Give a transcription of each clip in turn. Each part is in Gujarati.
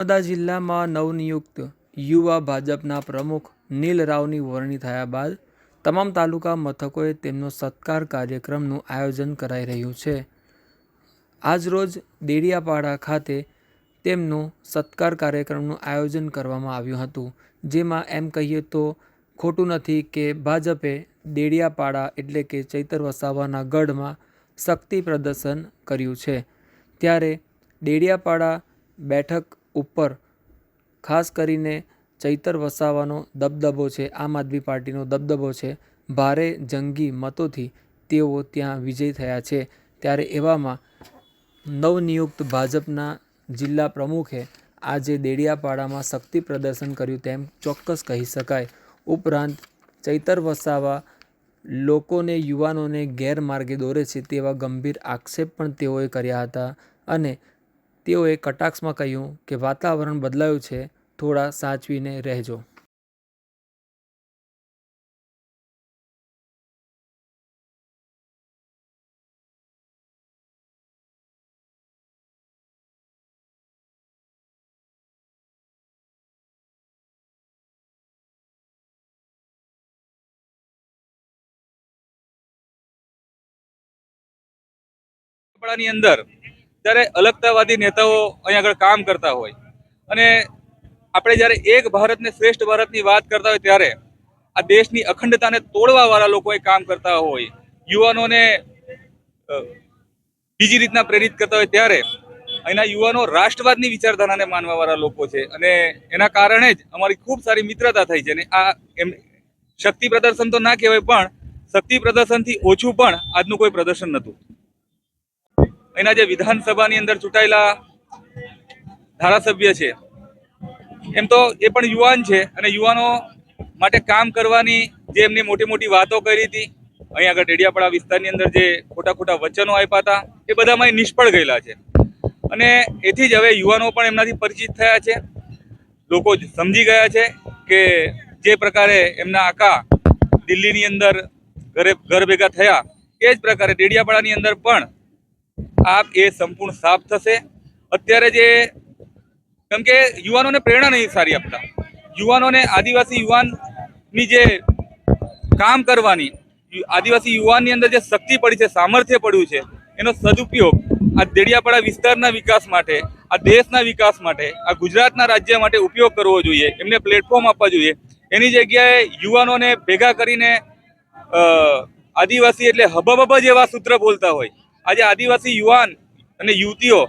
નર્મદા જિલ્લામાં નવનિયુક્ત યુવા ભાજપના પ્રમુખ નીલ રાવની વરણી થયા બાદ તમામ તાલુકા મથકોએ તેમનો સત્કાર કાર્યક્રમનું આયોજન કરાઈ રહ્યું છે. આજરોજ દેડિયાપાડા ખાતે તેમનું સત્કાર કાર્યક્રમનું આયોજન કરવામાં આવ્યું હતું. જેમાં એમ કહીએ તો ખોટું નથી કે ભાજપે દેડિયાપાડા એટલે કે ચૈતર વસાવાના ગઢમાં શક્તિ પ્રદર્શન કર્યું છે. ત્યારે દેડિયાપાડા બેઠક ઉપર, ખાસ કરીને ચૈતર વસાવાનો દબદબો છે, આમ આદમી પાર્ટીનો દબદબો છે, ભારે જંગી મતોથી તેઓ ત્યાં વિજય થયા છે. ત્યારે એવામાં નવનિયુક્ત ભાજપના જિલ્લા પ્રમુખે આજે દેડિયાપાડામાં શક્તિ પ્રદર્શન કર્યું તેમ ચોક્કસ કહી શકાય. ઉપરાંત ચૈતર વસાવા લોકોને, યુવાનોને ગેરમાર્ગે દોરે છે તેવા ગંભીર આક્ષેપ પણ તેઓએ કર્યા હતા અને તેઓએ કટાક્ષમાં કહ્યું કે વાતાવરણ બદલાયું છે થોડા સાચવીને રહેજો. કપડાની અંદર જ્યારે અલગતાવાદી નેતાઓ અહીંયા આગળ કામ કરતા હોય અને આપણે જ્યારે એક ભારતને શ્રેષ્ઠ ભારતની વાત કરતા હોય ત્યારે આ દેશની અખંડતાને તોડવાવાળા લોકોએ લોકો કામ કરતા હોય, યુવાનોને બીજી રીતના પ્રેરિત કરતા હોય ત્યારે અહીંના યુવાનો રાષ્ટ્રવાદની વિચારધારાને માનવાવાળા લોકો છે અને એના કારણે જ અમારી ખૂબ સારી મિત્રતા થઈ છે અને આ એમ શક્તિ પ્રદર્શન તો ના કહેવાય પણ શક્તિ પ્રદર્શનથી ઓછું પણ આજનું કોઈ પ્રદર્શન નહોતું. એના જે વિધાનસભાની અંદર ચૂંટાયેલા ધારાસભ્ય છે, એમ તો એ પણ યુવાન છે અને યુવાનો માટે કામ કરવાની જે એમની મોટી મોટી વાતો કરી હતી, અહીં આગળ ડેડિયાપાડા વિસ્તારની અંદર જે ખોટા ખોટા વચનો આપ્યા હતા, એ બધામાં નિષ્ફળ ગયેલા છે. અને એથી જ હવે યુવાનો પણ એમનાથી પરિચિત થયા છે. લોકો સમજી ગયા છે કે જે પ્રકારે એમના આકા દિલ્હીની અંદર ઘરે ઘર ભેગા થયા, એ જ પ્રકારે ડેડિયાપાડાની અંદર પણ આપ એ સંપૂર્ણ સાફ થશે. અત્યારે જે કેમ કે યુવાનોને પ્રેરણા નહીં સારી આપતા. યુવાનોને આદિવાસી યુવાનની જે કામ કરવાની, આદિવાસી યુવાનની અંદર જે શક્તિ પડી છે, સામર્થ્ય પડ્યું છે, એનો સદુપયોગ આ દેડિયાપાડા વિસ્તારના વિકાસ માટે, આ દેશના વિકાસ માટે, આ ગુજરાતના રાજ્ય માટે ઉપયોગ કરવો જોઈએ, એમને પ્લેટફોર્મ આપવા જોઈએ. એની જગ્યાએ યુવાનોને ભેગા કરીને આદિવાસી એટલે હબબબ જેવા સૂત્ર બોલતા હોય. આજે આદિવાસી યુવાન અને યુવતીઓ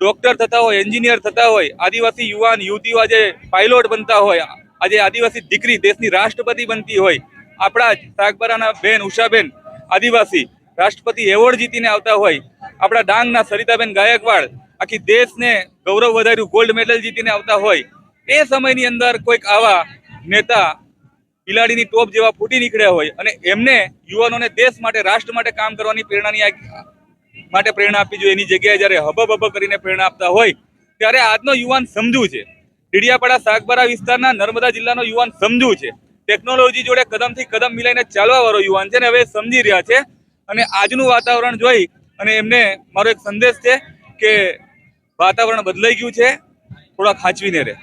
ડોક્ટર થતા હોય, એન્જિનિયર થતા હોય, આદિવાસી યુવાન, યુવતીઓ આજે પાયલોટ બનતા હોય, આજે આદિવાસી દીકરી દેશની રાષ્ટ્રપતિ બનતી હોય. આપણા જ બેન ઉષાબેન આદિવાસી રાષ્ટ્રપતિ એવોર્ડ જીતીને આવતા હોય. આપણા ડાંગના સરિતાબેન ગાયકવાડ આખી દેશને ગૌરવ વધાર્યું, ગોલ્ડ મેડલ જીતીને આવતા હોય. એ સમયની અંદર કોઈક આવા નેતા બિલાડીની ટોપ જેવા ફૂટી નીકળ્યા હોય અને એમને યુવાનોને દેશ માટે, રાષ્ટ્ર માટે કામ કરવાની પ્રેરણાની માટે પ્રેરણા આપવી જોઈએ. એની જગ્યાએ જ્યારે હબહબ કરીને પ્રેરણા આપતા હોય, ત્યારે આજનો યુવાન સમજુ છે. ડીડિયાપાડા સાગબારા વિસ્તારના નર્મદા જિલ્લાનો યુવાન સમજુ છે. ટેકનોલોજી જોડે કદમથી કદમ મિલાઈને ચાલવા વાળો યુવાન છે ને હવે સમજી રહ્યા છે. અને આજનું વાતાવરણ જોઈ અને એમને મારો એક સંદેશ છે કે વાતાવરણ બદલાઈ ગયું છે. થોડા ખાંચવીને રહે.